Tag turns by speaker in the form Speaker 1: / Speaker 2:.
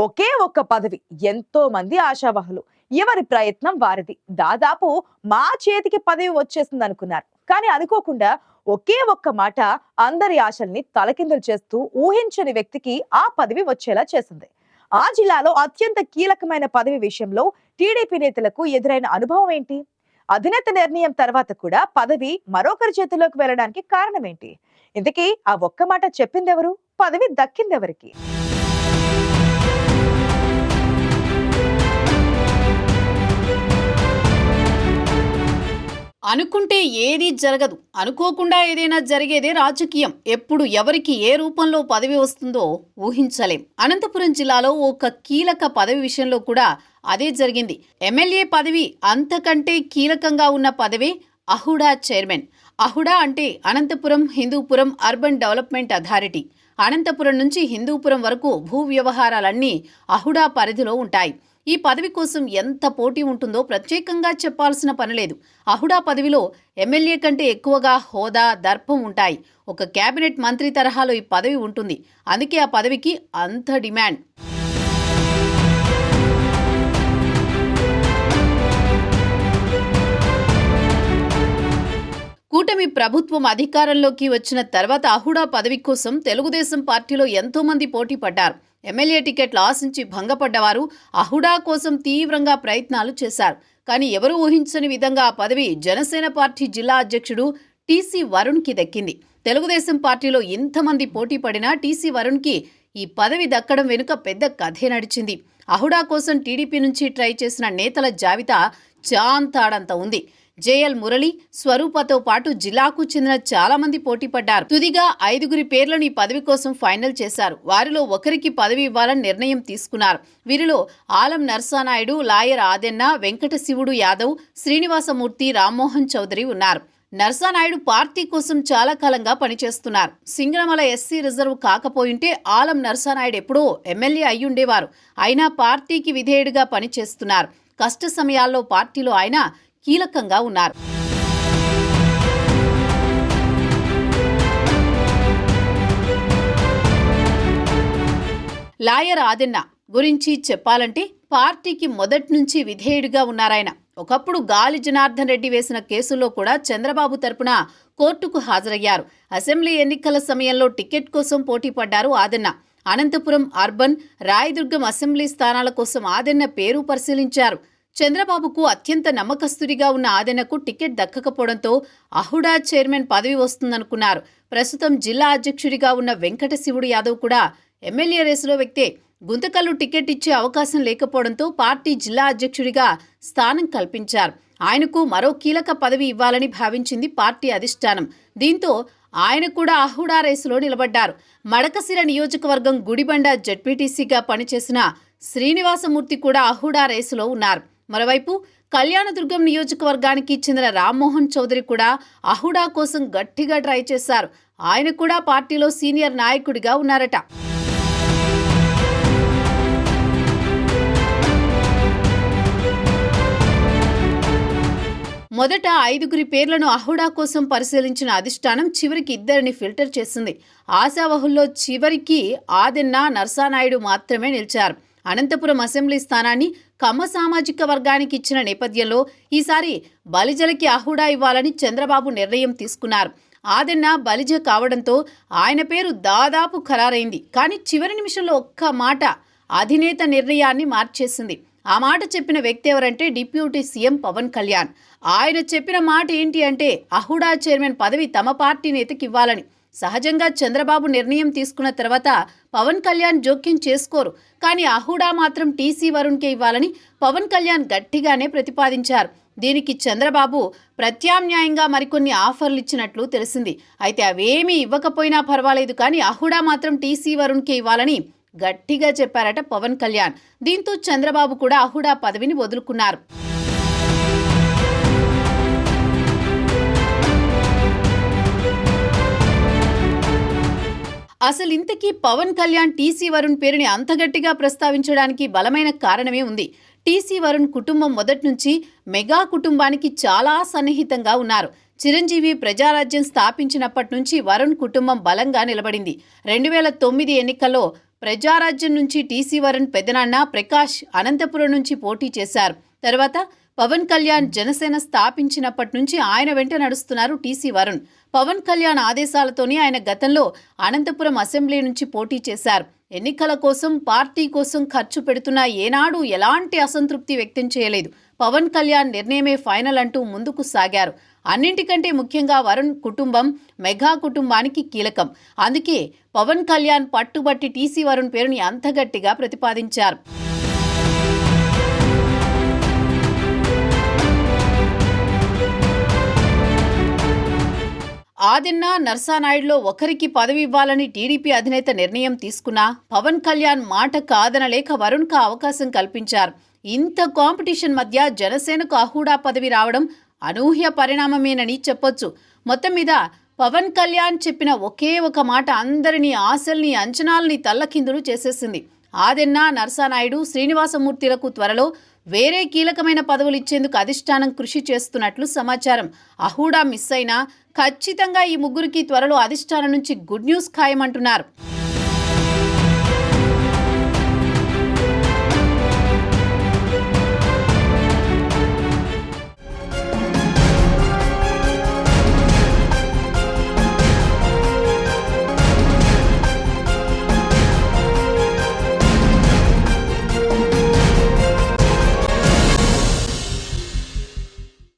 Speaker 1: ఒకే ఒక్క పదవి. ఎంతో మంది ఆశావహులు. ఎవరి ప్రయత్నం వారిది. దాదాపు మా చేతికి పదవి వచ్చేసింది అనుకున్నారు. కానీ అనుకోకుండా ఒకే ఒక్క మాట అందరి ఆశల్ని తలకిందులు చేస్తూ ఊహించని వ్యక్తికి ఆ పదవి వచ్చేలా చేసింది. ఆ జిల్లాలో అత్యంత కీలకమైన పదవి విషయంలో టీడీపీ నేతలకు ఎదురైన అనుభవం ఏంటి? అధినేత నిర్ణయం తర్వాత కూడా పదవి మరొకరి చేతిలోకి వెళ్ళడానికి కారణం ఏంటి? ఇంతకీ ఆ ఒక్క మాట చెప్పిందెవరు? పదవి దక్కిందెవరికి?
Speaker 2: అనుకుంటే ఏదీ జరగదు. అనుకోకుండా ఏదైనా జరిగేదే రాజకీయం. ఎప్పుడు ఎవరికి ఏ రూపంలో పదవి వస్తుందో ఊహించలేం. అనంతపురం జిల్లాలో ఒక కీలక పదవి విషయంలో కూడా అదే జరిగింది. ఎమ్మెల్యే పదవి అంతకంటే కీలకంగా ఉన్న పదవి అహుడా చైర్మన్. అహుడా అంటే Anantapuram Hindupuram urban development authority. Anantapuram నుంచి హిందూపురం వరకు భూ వ్యవహారాలన్నీ అహుడా పరిధిలో ఉంటాయి. ఈ పదవి కోసం ఎంత పోటీ ఉంటుందో ప్రత్యేకంగా చెప్పాల్సిన పనిలేదు అహుడా పదవిలో ఎమ్మెల్యే కంటే ఎక్కువగా హోదా దర్పం ఉంటాయి. ఒక కేబినెట్ మంత్రి తరహాలో ఈ పదవి ఉంటుంది. అందుకే ఆ పదవికి అంత డిమాండ్. కూటమి ప్రభుత్వం అధికారంలోకి వచ్చిన తర్వాత అహుడా పదవి కోసం తెలుగుదేశం పార్టీలో ఎంతో మంది పోటీ పడ్డారు. ఎమ్మెల్యే టికెట్లు ఆశించి భంగపడ్డవారు అహుడా కోసం తీవ్రంగా ప్రయత్నాలు చేశారు. కానీ ఎవరూ ఊహించని విధంగా ఆ పదవి జనసేన పార్టీ జిల్లా అధ్యక్షుడు టీసీ వరుణ్కి దక్కింది. తెలుగుదేశం పార్టీలో ఇంతమంది పోటీ పడినా టీసీ వరుణ్కి ఈ పదవి దక్కడం వెనుక పెద్ద కథే నడిచింది. అహుడా కోసం టీడీపీ నుంచి ట్రై చేసిన నేతల జాబితా చాంతాడంత ఉంది. జేఎల్ మురళి స్వరూపతో పాటు జిల్లాకు చెందిన చాలా మంది పోటీ పడ్డారు. తుదిగా ఐదుగురి పేర్లను ఈ పదవి కోసం ఫైనల్ చేశారు. వారిలో ఒకరికి పదవి ఇవ్వాలని నిర్ణయం తీసుకున్నారు. వీరిలో ఆలం నర్సానాయుడు లాయర్ ఆదెన్న వెంకట శివుడు యాదవ్ శ్రీనివాసమూర్తి రామ్మోహన్ చౌదరి ఉన్నారు. నర్సానాయుడు పార్టీ కోసం చాలా కాలంగా పనిచేస్తున్నారు. సింగనమల ఎస్సీ రిజర్వ్ కాకపోయింటే ఆలం నర్సానాయుడు ఎప్పుడో ఎమ్మెల్యే అయ్యుండేవారు. అయినా పార్టీకి విధేయుడిగా పనిచేస్తున్నారు. కష్ట సమయాల్లో పార్టీలో ఆయన కీలకంగా ఉన్నారు. లాయర్ ఆదిన్న గురించి చెప్పాలంటే పార్టీకి మొదటి నుంచి విధేయుడిగా ఉన్నారాయన. ఒకప్పుడు గాలి జనార్దన్ రెడ్డి వేసిన కేసుల్లో కూడా చంద్రబాబు తరపున కోర్టుకు హాజరయ్యారు. అసెంబ్లీ ఎన్నికల సమయంలో టికెట్ కోసం పోటీ పడ్డారు ఆదన్న. అనంతపురం అర్బన్ రాయదుర్గం అసెంబ్లీ స్థానాల కోసం ఆదన్న పేరు పరిశీలించారు. చంద్రబాబుకు అత్యంత నమ్మకస్తుడిగా ఉన్న ఆదెనకు టికెట్ దక్కకపోవడంతో అహుడా చైర్మన్ పదవి వస్తుందనుకున్నారు. ప్రస్తుతం జిల్లా అధ్యక్షుడిగా ఉన్న వెంకట శివుడు యాదవ్ కూడా ఎమ్మెల్యే రేసులో వ్యక్తే. గుంతకల్లు టికెట్ ఇచ్చే అవకాశం లేకపోవడంతో పార్టీ జిల్లా అధ్యక్షుడిగా స్థానం కల్పించారు. ఆయనకు మరో కీలక పదవి ఇవ్వాలని భావించింది పార్టీ అధిష్టానం. దీంతో ఆయన కూడా అహుడా రేసులో నిలబడ్డారు. మడకసిర నియోజకవర్గం గుడిబండ జడ్పీటీసీగా పనిచేసిన శ్రీనివాసమూర్తి కూడా అహుడా రేసులో ఉన్నారు. మరోవైపు కళ్యాణదుర్గం నియోజకవర్గానికి చెందిన రామ్మోహన్ చౌదరి కూడా అహుడా కోసం గట్టిగా ట్రై చేశారు. ఆయన కూడా పార్టీలో సీనియర్ నాయకుడిగా ఉన్నారట. మొదట ఐదుగురి పేర్లను అహుడా కోసం పరిశీలించిన అధిష్టానం చివరికి ఇద్దరిని ఫిల్టర్ చేసింది. ఆశావహుల్లో చివరికి ఆదిన్న నర్సానాయుడు మాత్రమే నిలిచారు. అనంతపురం అసెంబ్లీ స్థానాన్ని కమ్మ సామాజిక వర్గానికి ఇచ్చిన నేపథ్యంలో ఈసారి బలిజలకి అహుడా ఇవ్వాలని చంద్రబాబు నిర్ణయం తీసుకున్నారు. ఆదన్న బలిజ కావడంతో ఆయన పేరు దాదాపు ఖరారైంది. కానీ చివరి నిమిషంలో ఒక్క మాట అధినేత నిర్ణయాన్ని మార్చేసింది. ఆ మాట చెప్పిన వ్యక్తి ఎవరంటే డిప్యూటీ సీఎం పవన్ కళ్యాణ్. ఆయన చెప్పిన మాట ఏంటి అంటే అహుడా చైర్మన్ పదవి తమ పార్టీ నేతకి ఇవ్వాలని. సహజంగా చంద్రబాబు నిర్ణయం తీసుకున్న తర్వాత పవన్ కళ్యాణ్ జోక్యం చేసుకోరు. కానీ అహుడా మాత్రం టీసీ వరుణ్కే ఇవ్వాలని పవన్ కళ్యాణ్ గట్టిగానే ప్రతిపాదించారు. దీనికి చంద్రబాబు ప్రత్యామ్నాయంగా మరికొన్ని ఆఫర్లు ఇచ్చినట్లు తెలిసింది. అయితే అవేమీ ఇవ్వకపోయినా పర్వాలేదు కానీ అహుడా మాత్రం టీసీ వరుణ్కే ఇవ్వాలని గట్టిగా చెప్పారట పవన్ కళ్యాణ్. దీంతో చంద్రబాబు కూడా అహుడా పదవిని వదులుకున్నారు. అసలు ఇంతకీ పవన్ కళ్యాణ్ టీసీ వరుణ్ పేరుని అంత గట్టిగా ప్రస్తావించడానికి బలమైన కారణమే ఉంది. టీసీ వరుణ్ కుటుంబం మొదటి నుంచి మెగా కుటుంబానికి చాలా సన్నిహితంగా ఉన్నారు. చిరంజీవి ప్రజారాజ్యం స్థాపించినప్పటి నుంచి వరుణ్ కుటుంబం బలంగా నిలబడింది. రెండు వేల తొమ్మిది ఎన్నికల్లో ప్రజారాజ్యం నుంచి టీసీ వరుణ్ పెదనాన్న ప్రకాష్ అనంతపురం నుంచి పోటీ చేశారు. తర్వాత పవన్ కళ్యాణ్ జనసేన స్థాపించినప్పటి నుంచి ఆయన వెంట నడుస్తున్నారు టీసీ వరుణ్. పవన్ కళ్యాణ్ ఆదేశాలతోనే ఆయన గతంలో అనంతపురం అసెంబ్లీ నుంచి పోటీ చేశారు. ఎన్నికల కోసం పార్టీ కోసం ఖర్చు పెడుతున్న ఏనాడు ఎలాంటి అసంతృప్తి వ్యక్తం చేయలేదు. పవన్ కళ్యాణ్ నిర్ణయమే ఫైనల్ అంటూ ముందుకు సాగారు. అన్నింటికంటే ముఖ్యంగా వరుణ్ కుటుంబం మెగా కుటుంబానికి కీలకం. అందుకే పవన్ కళ్యాణ్ పట్టుబట్టి టీసీ వరుణ్ పేరుని అంత గట్టిగా ప్రతిపాదించారు. ఆదిన్న నర్సానాయుడులో ఒకరికి పదవి ఇవ్వాలని టీడీపీ అధినేత నిర్ణయం తీసుకున్నా పవన్ కళ్యాణ్ మాట కాదనలేక వరుణ్కు అవకాశం కల్పించారు. ఇంత కాంపిటీషన్ మధ్య జనసేనకు అహూడా పదవి రావడం అనూహ్య పరిణామమేనని చెప్పొచ్చు. మొత్తం మీద పవన్ కళ్యాణ్ చెప్పిన ఒకే ఒక మాట అందరినీ ఆశల్ని అంచనాల్ని తల్లకిందులు చేసేసింది. ఆదిన్న నర్సానాయుడు శ్రీనివాసమూర్తిలకు త్వరలో వేరే కీలకమైన పదవులు ఇచ్చేందుకు అధిష్టానం కృషి చేస్తున్నట్లు సమాచారం. అహూడా మిస్ అయినా ఖచ్చితంగా ఈ ముగ్గురికి త్వరలో అధిష్టానం నుంచి గుడ్ న్యూస్ ఖాయమంటున్నారు.